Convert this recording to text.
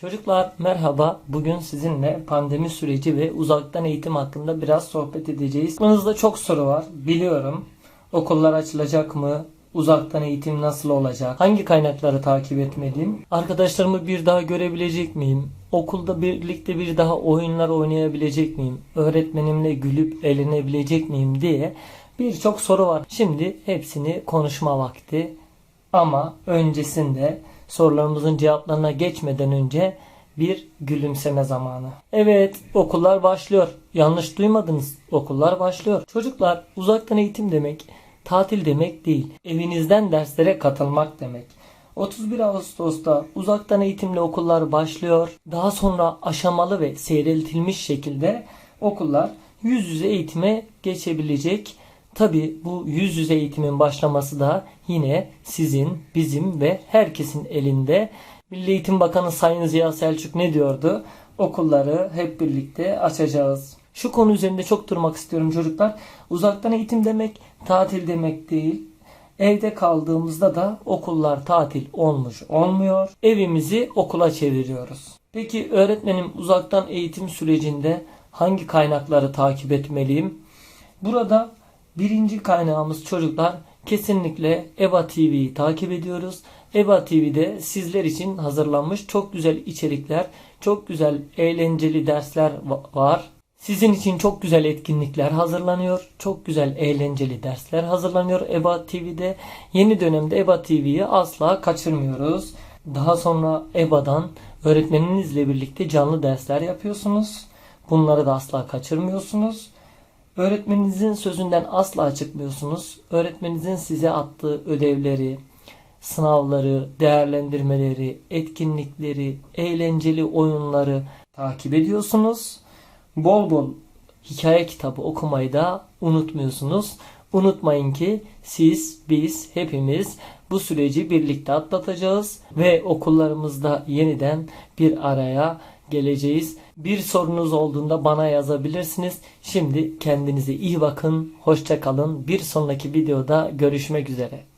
Çocuklar merhaba. Bugün sizinle pandemi süreci ve uzaktan eğitim hakkında biraz sohbet edeceğiz. Aklınızda çok soru var. Biliyorum. Okullar açılacak mı? Uzaktan eğitim nasıl olacak? Hangi kaynakları takip etmeliyim? Arkadaşlarımı bir daha görebilecek miyim? Okulda birlikte bir daha oyunlar oynayabilecek miyim? Öğretmenimle gülüp eğlenebilecek miyim diye birçok soru var. Şimdi hepsini konuşma vakti. Ama öncesinde sorularımızın cevaplarına geçmeden önce bir gülümseme zamanı. Evet, okullar başlıyor. Yanlış duymadınız. Okullar başlıyor. Çocuklar, uzaktan eğitim demek tatil demek değil. Evinizden derslere katılmak demek. 31 Ağustos'ta uzaktan eğitimle okullar başlıyor. Daha sonra aşamalı ve seyreltilmiş şekilde okullar yüz yüze eğitime geçebilecek. Tabi bu yüz yüze eğitimin başlaması da yine sizin, bizim ve herkesin elinde. Milli Eğitim Bakanı Sayın Ziya Selçuk ne diyordu? Okulları hep birlikte açacağız. Şu konu üzerinde çok durmak istiyorum çocuklar. Uzaktan eğitim demek tatil demek değil. Evde kaldığımızda da okullar tatil olmuş olmuyor. Evimizi okula çeviriyoruz. Peki öğretmenim uzaktan eğitim sürecinde hangi kaynakları takip etmeliyim? Burada birinci kaynağımız çocuklar kesinlikle EBA TV'yi takip ediyoruz. EBA TV'de sizler için hazırlanmış çok güzel içerikler, çok güzel eğlenceli dersler va- var. Sizin için çok güzel etkinlikler hazırlanıyor. Çok güzel eğlenceli dersler hazırlanıyor EBA TV'de. Yeni dönemde EBA TV'yi asla kaçırmıyoruz. Daha sonra EBA'dan öğretmeninizle birlikte canlı dersler yapıyorsunuz. Bunları da asla kaçırmıyorsunuz. Öğretmeninizin sözünden asla çıkmıyorsunuz. Öğretmeninizin size attığı ödevleri, sınavları, değerlendirmeleri, etkinlikleri, eğlenceli oyunları takip ediyorsunuz. Bol bol hikaye kitabı okumayı da unutmuyorsunuz. Unutmayın ki siz, biz, hepimiz bu süreci birlikte atlatacağız ve okullarımızda yeniden bir araya geleceğiz. Bir sorunuz olduğunda bana yazabilirsiniz. Şimdi kendinize iyi bakın, hoşça kalın. Bir sonraki videoda görüşmek üzere.